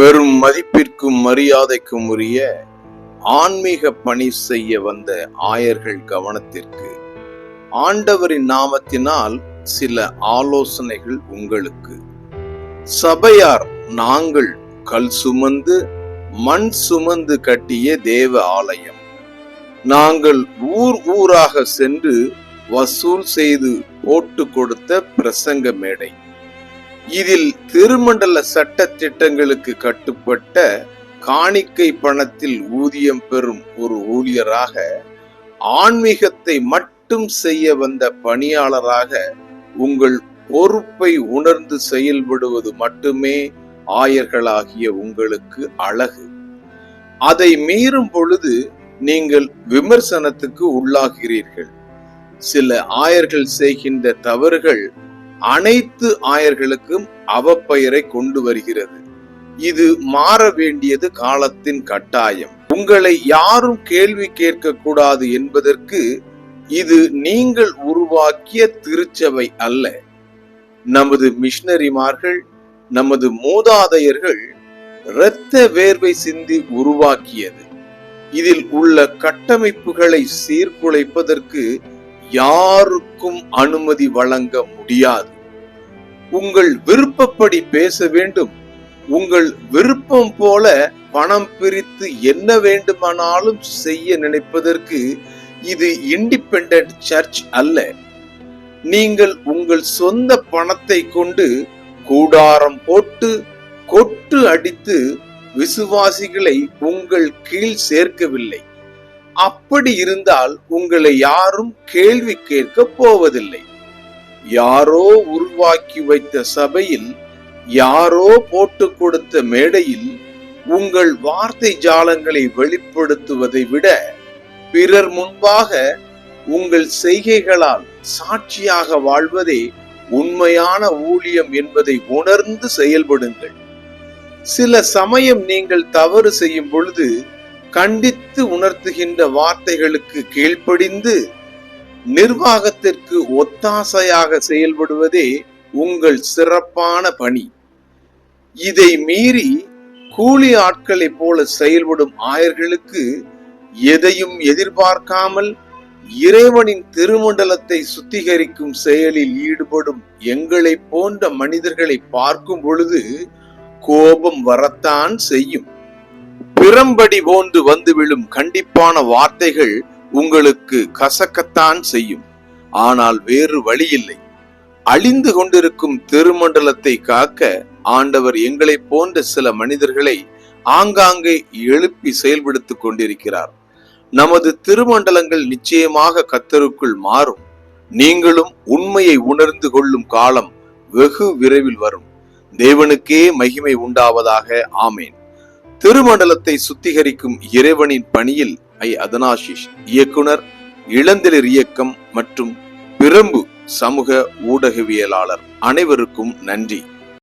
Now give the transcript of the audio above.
பெரும் மதிப்பிற்கும் மரியாதைக்கும் உரிய ஆன்மீக பணி செய்ய வந்த ஆயர்கள் கவனத்திற்கு. ஆண்டவரின் நாமத்தினால் சில ஆலோசனைகள் உங்களுக்கு. சபையார் நாங்கள் கல் சுமந்து மண் சுமந்து கட்டிய தேவ ஆலயம். நாங்கள் ஊர் ஊராக சென்று வசூல் செய்து போட்டு கொடுத்த பிரசங்க மேடை. இதில் திருமண்டல சட்ட திட்டங்களுக்கு கட்டுப்பட்ட காணிக்கை பணத்தில் ஊதியம் பெறும் ஒரு ஊழியராக ஆன்மீகத்தை மட்டும் செய்ய வந்த பணியாளராக உங்கள் பொறுப்பை உணர்ந்து செயல்படுவது மட்டுமே ஆயர்களாகிய உங்களுக்கு அழகு. அதை மீறும் பொழுது நீங்கள் விமர்சனத்துக்கு உள்ளாகிறீர்கள். சில ஆயர்கள் செய்கின்ற தவறுகள் அனைத்து ஆயர்களுக்கும் அவப்பெயரை கொண்டு வருகிறது. இது மாற வேண்டியது காலத்தின் கட்டாயம். உங்களை யாரும் கேள்வி கேட்க கூடாது என்பதற்கு இது நீங்கள் உருவாக்கிய திருச்சபை அல்ல. நமது மிஷனரிமார்கள் நமது மூதாதையர்கள் இரத்த வேர்வை சிந்தி உருவாக்கியது. இதில் உள்ள கட்டமைப்புகளை சீர்குலைப்பதற்கு யாருக்கும் அனுமதி வழங்க முடியாது. உங்கள் விருப்பப்படி பேச வேண்டும். உங்கள் விருப்பம் போல பணம் பிரித்து என்ன வேண்டுமானாலும் செய்ய நினைப்பதற்கு இது இண்டிபெண்ட் சர்ச் அல்ல. நீங்கள் உங்கள் சொந்த பணத்தை கொண்டு கூடாரம் போட்டு கொட்டு அடித்து விசுவாசிகளை உங்கள் கீழ் சேர்க்கவில்லை. அப்படி இருந்தால் உங்களை யாரும் கேள்வி கேட்க போவதில்லை. யாரோ உருவாக்கி வைத்த சபையில் யாரோ போட்டு கொடுத்த மேடையில் உங்கள் வார்த்தை ஜாலங்களை வெளிப்படுத்துவதை விட பிறர் முன்பாக உங்கள் செய்கைகளால் சாட்சியாக வாழ்வதே உண்மையான ஊழியம் என்பதை உணர்ந்து செயல்படுங்கள். சில சமயம் நீங்கள் தவறு செய்யும் பொழுது கண்டித்து உணர்த்துகின்ற வார்த்தைகளுக்கு கீழ்ப்படிந்து நிர்வாகத்திற்கு ஒத்தாசையாக செயல்படுவதே உங்கள் சிறப்பான பணி. இதை மீறி கூலி ஆட்களைப் போல செயல்படும் ஆயர்களுக்கு எதையும் எதிர்பார்க்காமல் இறைவனின் திருமண்டலத்தை சுத்திகரிக்கும் செயலில் ஈடுபடும் எங்களை போன்ற மனிதர்களை பார்க்கும் பொழுது கோபம் வரத்தான் செய்யும். பிறம்படி போன்று வந்து விழும் கண்டிப்பான வார்த்தைகள் உங்களுக்கு கசக்கத்தான் செய்யும். ஆனால் வேறு வழி இல்லை அழிந்து கொண்டிருக்கும் திருமண்டலத்தை காக்க ஆண்டவர் எங்களை போன்ற சில மனிதர்களை ஆங்காங்கே எழுப்பி செயல்படுத்திக் கொண்டிருக்கிறார். நமது திருமண்டலங்கள் நிச்சயமாக கத்தருக்குள் மாறும். நீங்களும் உண்மையை உணர்ந்து கொள்ளும் காலம் வெகு விரைவில் வரும். தேவனுக்கே மகிமை உண்டாவதாக. ஆமேன். திருமண்டலத்தை சுத்திகரிக்கும் இறைவனின் பணியில் ஐ அதனாஷிஷ் இயக்குனர் இளந்தளிர் இயக்கம் மற்றும் பிரம்பு சமூக ஊடகவியலாளர். அனைவருக்கும் நன்றி.